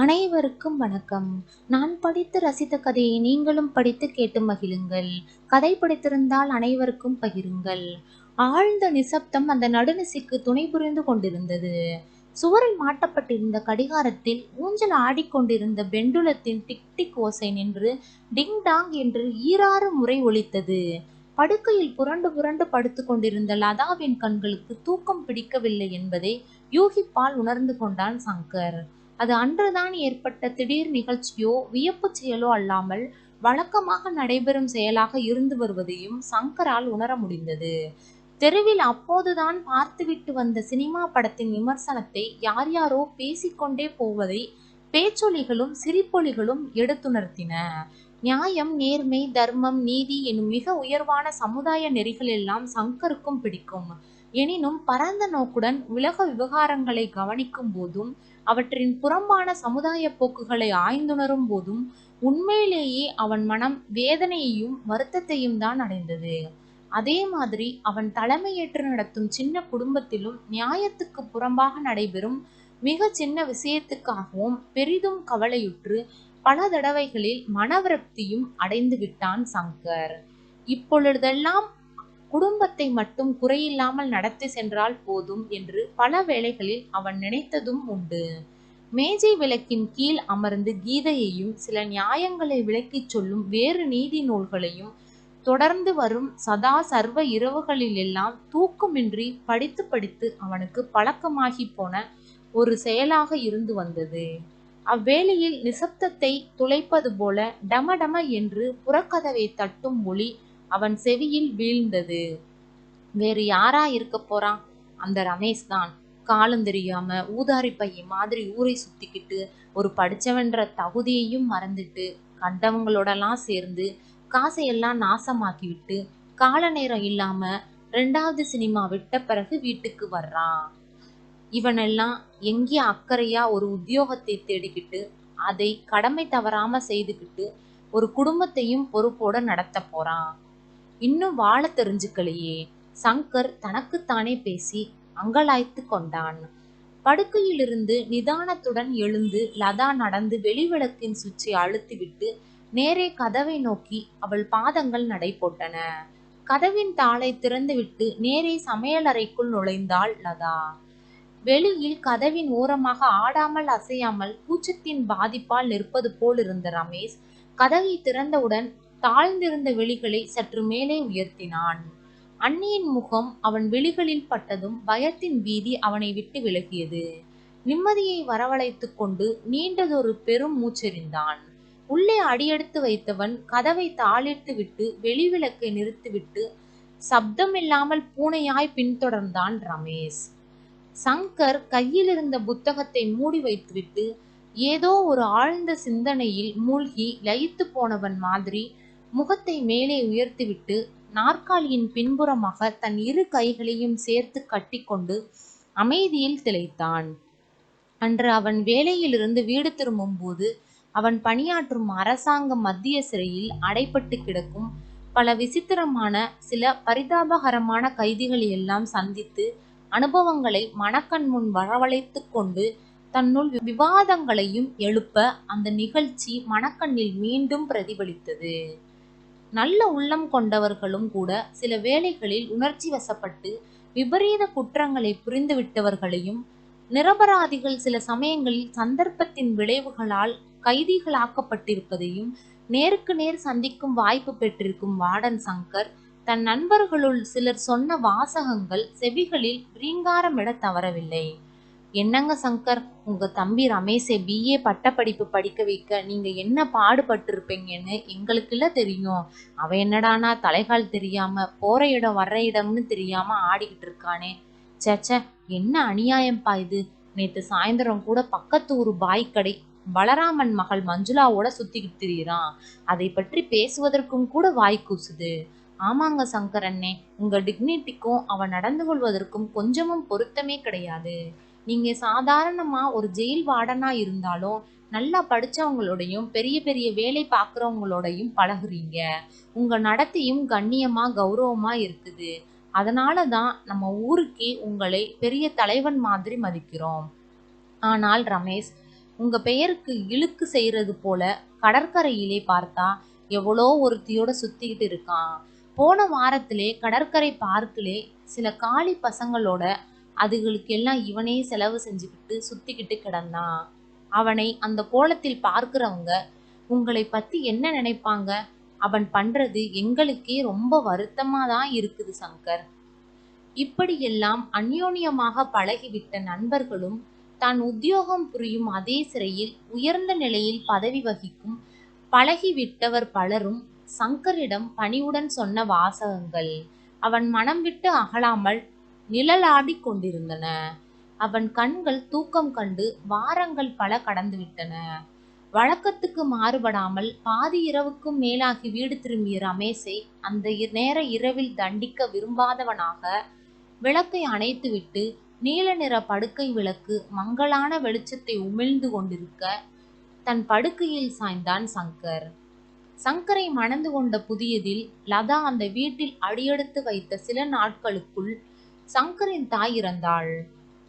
அனைவருக்கும் வணக்கம். நான் படித்து ரசித்த கதையை நீங்களும் படித்து கேட்டு மகிழுங்கள். கதை படித்திருந்தால் அனைவருக்கும் பகிருங்கள். ஆழ்ந்த நிசப்தம் அந்த நடுநிசிக்கு துணை புரிந்து கொண்டிருந்தது. சுவரில் மாட்டப்பட்டிருந்த கடிகாரத்தில் ஊஞ்சல் ஆடிக்கொண்டிருந்த பெண்டுலத்தின் டிக் டிக் ஓசை நின்று டிங் டாங் என்று ஈராறு முறை ஒலித்தது. படுக்கையில் புரண்டு புரண்டு படுத்து கொண்டிருந்த லதாவின் கண்களுக்கு தூக்கம் பிடிக்கவில்லை என்பதை யூகிப்பால் உணர்ந்து கொண்டான் சங்கர். அது அன்றுதான் ஏற்பட்ட திடீர் நிகழ்ச்சியோ வியப்புச் செயலோ அல்லாமல் வழக்கமாக நடைபெறும் செயலாக இருந்து வருவதையும் சங்கரால் உணர முடிந்தது. தெருவில் அப்போதுதான் பார்த்துவிட்டு வந்த சினிமா படத்தின் விமர்சனத்தை யார் யாரோ பேசிக்கொண்டே போவதை பேச்சொலிகளும் சிரிப்பொலிகளும் எடுத்துணர்த்தின. நியாயம் நேர்மை தர்மம் நீதி எனும் மிக உயர்வான சமுதாய நெறிகள் எல்லாம் சங்கருக்கும் பிடிக்கும். எனினும் பரந்த நோக்குடன் உலக விவகாரங்களை கவனிக்கும் போதும் அவற்றின் புறம்பான சமுதாய போக்குகளை ஆய்ந்துணரும் போதும் உண்மையிலேயே அவன் மனம் வேதனையையும் வருத்தத்தையும் தான் அடைந்தது. அதே மாதிரி அவன் தலைமையேற்று நடத்தும் சின்ன குடும்பத்திலும் நியாயத்துக்கு புறம்பாக நடைபெறும் மிக சின்ன விஷயத்துக்காகவும் பெரிதும் கவலையுற்று பல தடவைகளில் மனவிரக்தியும் அடைந்து விட்டான் சங்கர். இப்பொழுதெல்லாம் குடும்பத்தை மட்டும் குறையில்லாமல் நடத்தி சென்றால் போதும் என்று பல வேளைகளில் அவன் நினைத்ததும் உண்டு. மேஜை விளக்கின் கீழ் அமர்ந்து கீதையையும் சில நியாயங்களை விளக்கிச் சொல்லும் வேறு நீதி நூல்களையும் தொடர்ந்து வரும் சதா சர்வ இரவுகளிலெல்லாம் தூக்கமின்றி படித்து படித்து அவனுக்கு பழக்கமாகி போன ஒரு செயலாக இருந்து வந்தது. அவ்வேளையில் நிசப்தத்தை துளைப்பது போல டமடம என்று புறக்கதவை தட்டும் ஒளி அவன் செவியில் வீழ்ந்தது. வேறு யாரா இருக்க போறான்? அந்த ரமேஷ் தான் காலம் தெரியாம ஊதாரி பையன் மாதிரி ஊரை சுத்திக்கிட்டு ஒரு படிச்சவன்ற தகுதியையும் மறந்துட்டு கண்டவங்களோடலாம் சேர்ந்து காசையெல்லாம் நாசமாக்கிவிட்டு கால நேரம் இல்லாம ரெண்டாவது சினிமா விட்ட பிறகு வீட்டுக்கு வர்றான். இவனெல்லாம் எங்கே அக்கறையா ஒரு உத்தியோகத்தை தேடிக்கிட்டு அதை கடமை தவறாம செய்துக்கிட்டு ஒரு குடும்பத்தையும் பொறுப்போட நடத்த போறான். இன்னும் வாழ தெரிஞ்சுக்கலையே. சங்கர் தனக்குத்தானே பேசி அங்கலாய்த்து கொண்டான். படுக்கையிலிருந்து நிதானத்துடன் எழுந்து லதா நடந்து வெளிவிளக்கின் சுவிட்சை அழுத்திவிட்டு நேரே கதவை நோக்கி அவள் பாதங்கள் நடை போட்டன கதவின் தாளை திறந்துவிட்டு நேரே சமையலறைக்குள் நுழைந்தாள் லதா. வெளியில் கதவின் ஓரமாக ஆடாமல் அசையாமல் கூச்சத்தின் பாதிப்பால் நிற்பது போல் இருந்த ரமேஷ் கதவை திறந்தவுடன் தாழ்ந்திருந்த விழிகளை சற்று மேலே உயர்த்தினான். அன்னியின் முகம் அவன் விழிகளில் பட்டதும் பயத்தின் பீதி அவனை விட்டு விலகியது. நிம்மதியை வரவழைத்துக் கொண்டு நீண்டதொரு பெரும் மூச்செறிந்தான். உள்ளே அடியெடுத்து வைத்தவன் கதவை தாளிட்டு விட்டு வெளிவிளக்கை நிறுத்திவிட்டு சப்தமில்லாமல் பூனையாய் பின்தொடர்ந்தான் ரமேஷ். சங்கர் கையில் இருந்த புத்தகத்தை மூடி வைத்துவிட்டு ஏதோ ஒரு ஆழ்ந்த சிந்தனையில் மூழ்கி லயித்து போனவன் மாதிரி முகத்தை மேலே உயர்த்திவிட்டு நாற்காலியின் பின்புறமாக தன் இரு கைகளையும் சேர்த்து கட்டிக்கொண்டு அமைதியில் திளைத்தான். அன்று அவன் வேலையிலிருந்து வீடு திரும்பும்போது அவன் பணியாற்றும் அரசாங்க மத்திய சிறையில் அடைப்பட்டு கிடக்கும் பல விசித்திரமான சில பரிதாபகரமான கைதிகளை எல்லாம் சந்தித்து அனுபவங்களை மனக்கண் முன் வரவழைத்து கொண்டு தன்னுள் விவாதங்களையும் எழுப்ப அந்த நிகழ்ச்சி மனக்கண்ணில் மீண்டும் பிரதிபலித்தது. நல்ல உள்ளம் கொண்டவர்களும் கூட சில வேளைகளில் உணர்ச்சி வசப்பட்டு விபரீத குற்றங்களை புரிந்துவிட்டவர்களையும் நிரபராதிகள் சில சமயங்களில் சந்தர்ப்பத்தின் விளைவுகளால் கைதிகளாக்கப்பட்டிருப்பதையும் நேருக்கு நேர் சந்திக்கும் வாய்ப்பு பெற்றிருக்கும் வாடன் சங்கர் தன் நண்பர்களுள் சிலர் சொன்ன வாசகங்கள் செவிகளில் ரீங்காரமிட தவறவில்லை. என்னங்க சங்கர்? உங்க தம்பி ரமேஷை பிஏ பட்டப்படிப்பு படிக்க வைக்க நீங்க என்ன பாடுபட்டிருப்பீங்கன்னு எங்களுக்குள்ள தெரியும். அவன் என்னடானா தலைகால் தெரியாம போற இடம் வர்ற இடம்னு தெரியாம ஆடிக்கிட்டு இருக்கானே. சேச்ச என்ன அநியாயம்ப்பா இது? நேற்று சாயந்தரம் கூட பக்கத்து ஊர் பாய் கடை பலராமன் மகள் மஞ்சுளாவோட சுத்திக்கிட்டு திரியிறான். அதை பற்றி பேசுவதற்கும் கூட வாய் கூசுது. ஆமாங்க சங்கர் அண்ணே உங்க டிக்னிட்டிக்கும் அவன் நடந்து கொள்வதற்கும் கொஞ்சமும் பொருத்தமே கிடையாது. நீங்க சாதாரணமா ஒரு ஜெயில் வார்டனா இருந்தாலும் நல்லா படிச்சவங்களோடையும் பெரிய பெரிய வேலை பார்க்குறவங்களோடையும் பழகுறீங்க. உங்க நடத்தையும் கண்ணியமா கௌரவமா இருக்குது. அதனால தான் நம்ம ஊருக்கே உங்களை பெரிய தலைவன் மாதிரி மதிக்கிறோம். ஆனால் ரமேஷ் உங்க பெயருக்கு இழுக்கு செய்யறது போல கடற்கரையிலே பார்த்தா எவ்வளோ ஒருத்தியோட சுத்திக்கிட்டு இருக்கான். போன வாரத்திலே கடற்கரை பார்க்கிலே சில காளி பசங்களோட அதுகளுக்கு எல்லாம் இவனே செலவு செஞ்சுக்கிட்டு சுத்திக்கிட்டு கிடந்தான் அவனை அந்த கோலத்தில் பார்க்கிறவங்க உங்களை பத்தி என்ன நினைப்பாங்க? அவன் பண்றது எங்களுக்கே ரொம்ப வருத்தமா தான் இருக்குது சங்கர். இப்படியெல்லாம் அந்யோன்யமாக பழகிவிட்ட நண்பர்களும் தான் உத்தியோகம் புரியும் அதே சிறையில் உயர்ந்த நிலையில் பதவி வகிக்கும் பழகிவிட்டவர் பலரும் சங்கரிடம் பணிவுடன் சொன்ன வாசகங்கள். அவன் மனம் விட்டு அகலாமல் நிழலாடிக் கொண்டிருந்தன அவன் கண்கள் தூக்கம் கண்டு வாரங்கள் பல கடந்துவிட்டன. வழக்கத்துக்கு மாறுபடாமல் பாதி இரவுக்கும் மேலாகி வீடு திரும்பிய ரமேஷை அந்த இ- நேர இரவில் தண்டிக்க விரும்பாதவனாக விளக்கை அணைத்துவிட்டு நீல நிற படுக்கை விளக்கு மங்கலான வெளிச்சத்தை உமிழ்ந்து கொண்டிருக்க தன் படுக்கையில் சாய்ந்தான் சங்கர். சங்கரை மணந்து கொண்ட புதியதில் லதா அந்த வீட்டில் அடியெடுத்து வைத்த சில நாட்களுக்குள் சங்கரின் தாய் இறந்தாள்.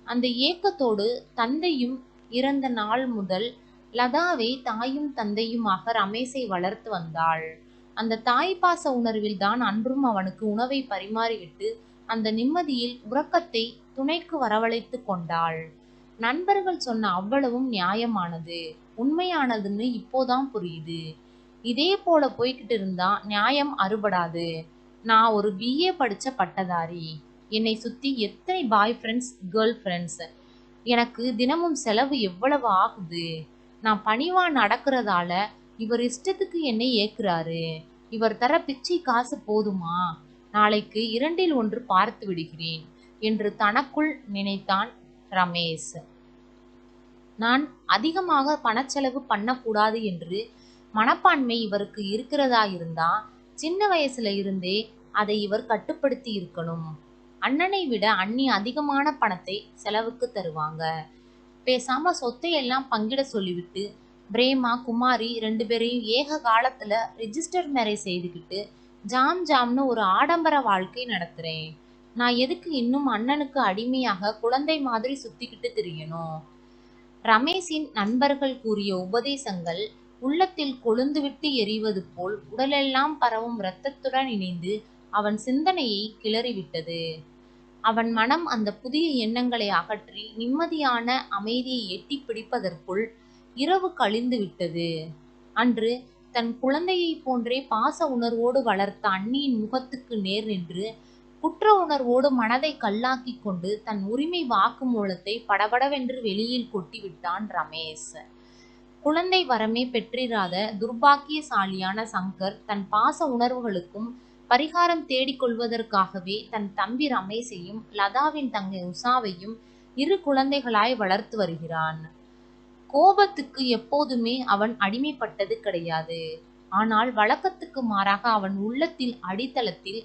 அந்த ஏக்கத்தோடு தந்தையும் இறந்த நாள் முதல் லதாவை தாயும் தந்தையுமாக ரமேஷை வளர்த்து வந்தாள். அந்த தாய்ப்பாச உணர்வில் தான் அன்றும் அவனுக்கு உணவை பரிமாறிவிட்டு அந்த நிம்மதியில் உறக்கத்தை துணைக்கு வரவழைத்து கொண்டாள். நண்பர்கள் சொன்ன அவ்வளவும் நியாயமானது. உண்மையானதுன்னு இப்போதான் புரியுது. இதே போல போய்கிட்டு இருந்தா நியாயம் அறுபடாது. நான் ஒரு பிஏ படிச்ச பட்டதாரி. என்னை சுற்றி எத்தனை பாய் ஃப்ரெண்ட்ஸ் கேர்ள் ஃப்ரெண்ட்ஸ் எனக்கு தினமும் செலவு எவ்வளவு ஆகுது? நான் பணிவா நடக்கிறதால இவர் இஷ்டத்துக்கு என்னை ஏக்குறாரு. இவர் தர பிச்சை காசு போதுமா? நாளைக்கு இரண்டில் ஒன்று பார்த்து விடுகிறேன் என்று தனக்குள் நினைத்தான் ரமேஷ். நான் அதிகமாக பணச்செலவு பண்ணக்கூடாது என்று மனப்பான்மை இவருக்கு இருக்கிறதா இருந்தா சின்ன வயசுல இருந்தே அதை இவர் கட்டுப்படுத்தி இருக்கணும். அண்ணனை விட அண்ணி அதிகமான பணத்தை செலவுக்கு தருவாங்க. பேசாம சொத்தை எல்லாம் பங்கிட சொல்லிவிட்டு பிரேமா குமாரி ரெண்டு பேரையும் ஏக காலத்துல ரிஜிஸ்டர் மேரேஜ் செய்துக்கிட்டு ஜாம் ஜாம்னு ஒரு ஆடம்பர வாழ்க்கை நடத்துறேன். நான் எதுக்கு இன்னும் அண்ணனுக்கு அடிமையாக குழந்தை மாதிரி சுத்திக்கிட்டு திரியணும்? ரமேஷின் நண்பர்கள் கூறிய உபதேசங்கள் உள்ளத்தில் கொழுந்துவிட்டு எரிவது போல் உடலெல்லாம் பரவும் இரத்தத்துடன் இணைந்து அவன் சிந்தனையை கிளறிவிட்டது. அவன் மனம் அந்த புதிய எண்ணங்களை அகற்றி நிம்மதியான அமைதியை எட்டி பிடிப்பதற்குள் இரவு கழிந்து விட்டது. அன்று தன் குழந்தையைப் போன்றே பாச உணர்வோடு வளர்த்த அண்ணியின் முகத்துக்கு நேர் நின்று குற்ற உணர்வோடு மனதை கல்லாக்கிக் கொண்டு தன் உரிமை வாக்குமூலத்தை படபடவென்று வெளியில் கொட்டிவிட்டான் ரமேஷ். குழந்தை வரமே பெற்றிராத துர்பாக்கியசாலியான சங்கர் தன் பாச உணர்வுகளுக்கும் பரிகாரம் தேடிக்கொள்வதற்காகவே தன் தம்பி ரமேஷையும் லதாவின் தங்கை உஷாவையும் இரு குழந்தைகளாய் வளர்த்து வருகிறான். கோபத்துக்கு எப்போதுமே அவன் அடிமைப்பட்டது கிடையாது. ஆனால் வழக்கத்துக்கு மாறாக அவன் உள்ளத்தில் அடித்தளத்தில்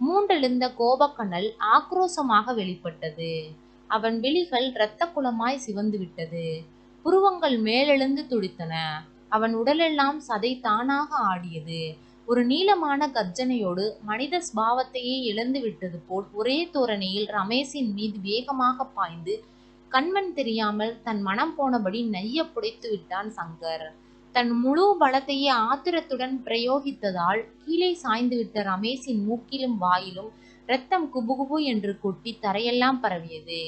மூண்டெழுந்த கோபக்கனல் ஆக்ரோசமாக வெளிப்பட்டது. அவன் விழிகள் இரத்த குளமாய் சிவந்து விட்டது. புருவங்கள் மேலெழுந்து துடித்தன. அவன் உடலெல்லாம் சதை தானாக ஆடியது. ஒரு நீளமான கர்ஜனையோடு மனித ஸ்பாவத்தையே இழந்து விட்டது போல் ஒரே தோரணையில் ரமேஷின் மீது வேகமாக பாய்ந்து கண்மண் தெரியாமல் தன் மனம் போனபடி நைய புடைத்து விட்டான் சங்கர். தன் முழு பலத்தையே ஆத்திரத்துடன் பிரயோகித்ததால் கீழே சாய்ந்து விட்ட ரமேஷின் மூக்கிலும் வாயிலும் இரத்தம் குபுகுபு என்று கொட்டி தரையெல்லாம் பரவியது.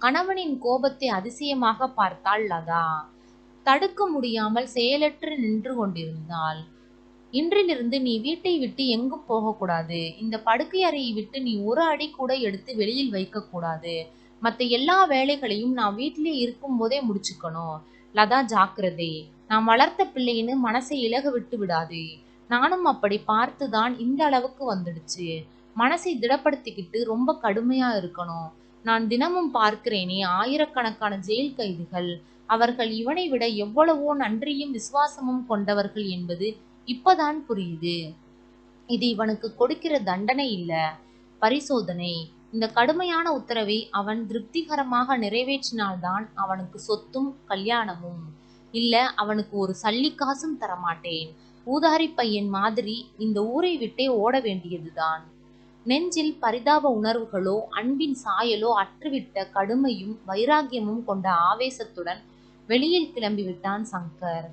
கணவனின் கோபத்தை அதிசயமாக பார்த்தாள் லதா. தடுக்க முடியாமல் செயலற்று நின்று கொண்டிருந்தாள். இன்றிலிருந்து நீ வீட்டை விட்டு எங்கும் போகக்கூடாது? இந்த படுக்கை அறையை விட்டு நீ ஒரு அடி கூட எடுத்து வெளியில் வைக்கக்கூடாது. மற்ற எல்லா வேலைகளையும் நான் வீட்டிலே இருக்கும்போதே முடிச்சுக்கணும். லதா ஜாக்கிரதை. நான் வளர்த்த பிள்ளைன்னு மனசை இலக விட்டு விடாதே. நானும் அப்படி பார்த்து தான் இந்த அளவுக்கு வந்துடுச்சு. மனசை திடப்படுத்திக்கிட்டு ரொம்ப கடுமையா இருக்கணும். நான் தினமும் பார்க்கிறேனே ஆயிரக்கணக்கான ஜெயில் கைதிகள். அவர்கள் இவனை விட எவ்வளவோ நன்றியும் விசுவாசமும் கொண்டவர்கள் என்பது இப்பதான் புரியுது. இது இவனுக்கு கொடுக்கிற தண்டனை இல்ல. பரிசோதனை. இந்த கடுமையான உத்தரவை அவன் திருப்திகரமாக நிறைவேற்றினால்தான் அவனுக்கு சொத்தும் கல்யாணமும். இல்ல அவனுக்கு ஒரு சல்லிக்காசும் தரமாட்டேன். ஊதாரி பையன் மாதிரி இந்த ஊரை விட்டே ஓட வேண்டியதுதான். நெஞ்சில் பரிதாப உணர்வுகளோ அன்பின் சாயலோ அற்றுவிட்ட கடுமையும் வைராகியமும் கொண்ட ஆவேசத்துடன் வெளியில் கிளம்பிவிட்டான் சங்கர்.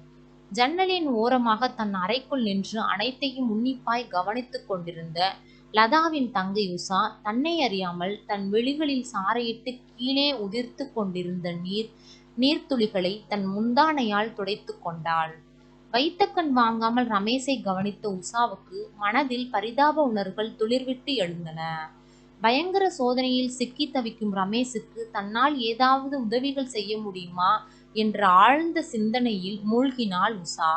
ஜன்னலின் ஓரமாக தன் அறைக்குள் நின்று அனைத்தையும் உன்னிப்பாய் கவனித்துக் கொண்டிருந்த லதாவின் தங்கை உஷா தன்னை அறியாமல் தன் வெளிகளில் சாறையிட்டு கீழே உதிர்த்து கொண்டிருந்த நீர் நீர்த்துளிகளை தன் முந்தானையால் துடைத்து கொண்டாள். வைத்த கண் வாங்காமல் ரமேஷை கவனித்த உஷாவுக்கு மனதில் பரிதாப உணர்வுகள் துளிர்விட்டு எழுந்தன. பயங்கர சோதனையில் சிக்கி தவிக்கும் ரமேஷுக்கு தன்னால் ஏதாவது உதவிகள் செய்ய முடியுமா? என்ற ஆழ்ந்த சிந்தனையில் மூழ்கினாள் உஷா.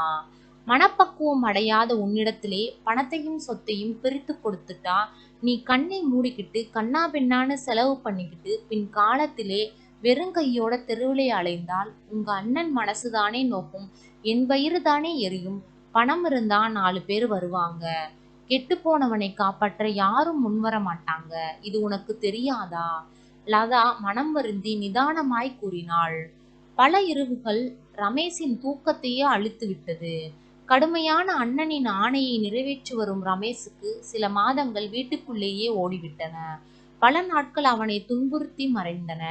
மனப்பக்குவம் அடையாத உன்னிடத்திலே பணத்தையும் சொத்தையும் பிரித்து கொடுத்துட்டா நீ கண்ணை மூடிக்கிட்டு கண்ணா பெண்ணான செலவு பண்ணிக்கிட்டு பின் காலத்திலே வெறுங்கையோட தெருவிலே அலைந்தால் உங்க அண்ணன் மனசுதானே நோக்கும் என் வயிறு தானே எரியும் பணம் இருந்தா நாலு பேர் வருவாங்க. கெட்டு போனவனை காப்பாற்ற யாரும் முன்வர மாட்டாங்க இது உனக்கு தெரியாதா? லதா மனம் வருந்தி நிதானமாய் கூறினாள். பல இரவுகள் ரமேஷின் தூக்கத்தையே அழித்து விட்டது கடுமையான அண்ணனின் ஆணையை நிறைவேற்றி வரும் ரமேஷுக்கு சில மாதங்கள் வீட்டுக்குள்ளேயே ஓடிவிட்டன. பல நாட்கள் அவனை துன்புறுத்தி மறைந்தன.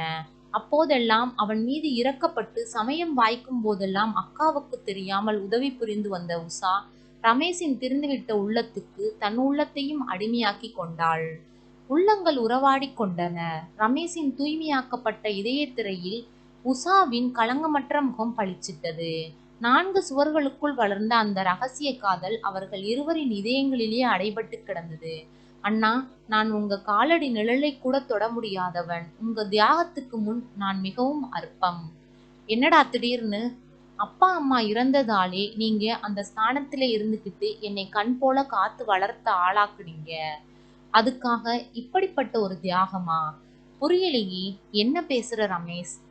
அப்போதெல்லாம் அவன் மீது இறக்கப்பட்டு சமயம் வாய்க்கும் போதெல்லாம் அக்காவுக்கு தெரியாமல் உதவி புரிந்து வந்த உஷா ரமேஷின் திறந்துவிட்ட உள்ளத்துக்கு தன் உள்ளத்தையும் அடிமையாக்கி கொண்டாள். உள்ளங்கள் உறவாடி கொண்டன. ரமேஷின் தூய்மையாக்கப்பட்ட இதயத்திரையில் உஷாவின் களங்கமற்ற முகம் பளிச்சிட்டது. நான்கு சுவர்களுக்குள் வளர்ந்த அந்த ரகசிய காதல் அவர்கள் இருவரின் இதயங்களிலே அடைபட்டு கிடந்தது. அண்ணா நான் உங்க காலடி நிழலை கூட தொட முடியாதவன். உங்க தியாகத்துக்கு முன் நான் மிகவும் அற்பம். என்னடா திடீர்னு? அப்பா அம்மா இறந்ததாலே நீங்க அந்த ஸ்தானத்துல இருந்துக்கிட்டு என்னை கண் போல காத்து வளர்த்த ஆளாக்குனீங்க. அதுக்காக இப்படிப்பட்ட ஒரு தியாகமா? புரியலையே. என்ன பேசுற ரமேஷ்?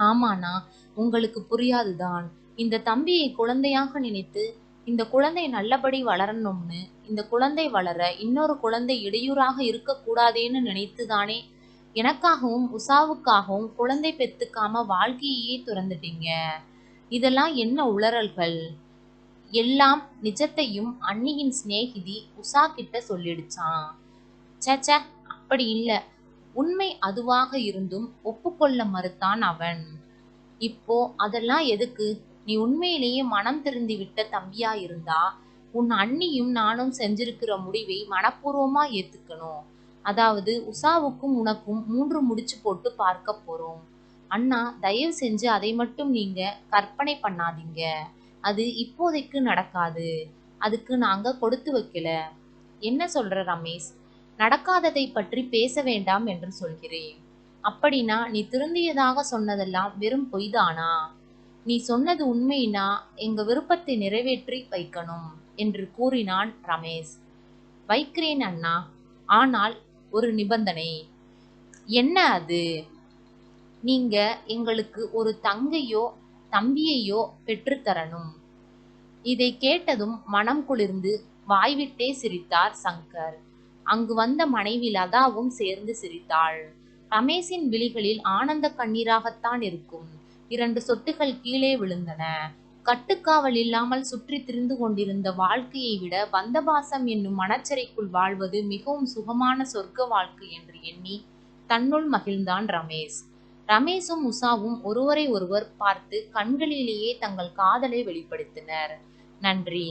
ஆமாண்ணா உங்களுக்கு புரியாதுதான். இந்த தம்பியை குழந்தையாக நினைத்து இந்த குழந்தை நல்லபடி வளரணும்னு இந்த குழந்தை வளர இன்னொரு குழந்தை இடையூறாக இருக்கக்கூடாதேன்னு நினைத்துதானே? எனக்காகவும் உஷாவுக்காகவும் குழந்தை பெத்துக்காம வாழ்க்கையே துறந்துட்டீங்க. இதெல்லாம் என்ன உளறல்கள்? எல்லாம் நிஜத்தையும் அன்னியின் சிநேகிதி உஷா கிட்ட சொல்லிடுச்சான் சேச்ச அப்படி இல்லை. உண்மை அதுவாக இருந்தும் ஒப்புக்கொள்ள மறுத்தான் அவன். இப்போ அதெல்லாம் எதுக்கு? நீ உண்மையிலேயே மனம் திருந்தி விட்ட தம்பியா இருந்தா உன் அண்ணியும் நானும் செஞ்சிருக்கிற முடிவை மனப்பூர்வமா ஏத்துக்கணும். அதாவது உஷாவுக்கும் உனக்கும் மூன்று முடிச்சு போட்டு பார்க்க போறோம். அண்ணா தயவு செஞ்சு அதை மட்டும் நீங்க கற்பனை பண்ணாதீங்க. அது இப்போதைக்கு நடக்காது. அதுக்கு நாங்க கொடுத்து வைக்கல. என்ன சொல்ற ரமேஷ்? நடக்காததை பற்றி பேச வேண்டாம் என்று சொல்கிறேன். அப்படின்னா நீ திருந்தியதாக சொன்னதெல்லாம் வெறும் பொய்தானா? நீ சொன்னது உண்மைனா எங்க விருப்பத்தை நிறைவேற்றி வைக்கணும் என்று கூறினான் ரமேஷ். வைக்கிறேன் அண்ணா. ஆனால் ஒரு நிபந்தனை. என்ன அது? நீங்க எங்களுக்கு ஒரு தங்கையோ தம்பியையோ பெற்றுத்தரணும் இதை கேட்டதும் மனம் குளிர்ந்து வாய்விட்டே சிரித்தார் சங்கர். அங்கு வந்த மனைவி லதாவும் சேர்ந்து சிரித்தாள். ரமேஷின் விழிகளில் ஆனந்த கண்ணீராகத்தான் இருக்கும். இரண்டு சொட்டுகள் கீழே விழுந்தன. கட்டுக்காவல் இல்லாமல் சுற்றி திரிந்து கொண்டிருந்த வாழ்க்கையை விட வந்தபாசம் என்னும் மனச்சரைக்குள் வாழ்வது மிகவும் சுகமான சொர்க்க வாழ்க்கை என்று எண்ணி தன்னுள் மகிழ்ந்தான் ரமேஷ். ரமேஷும் உஷாவும் ஒருவரை ஒருவர் பார்த்து கண்களிலேயே தங்கள் காதலை வெளிப்படுத்தினர். நன்றி.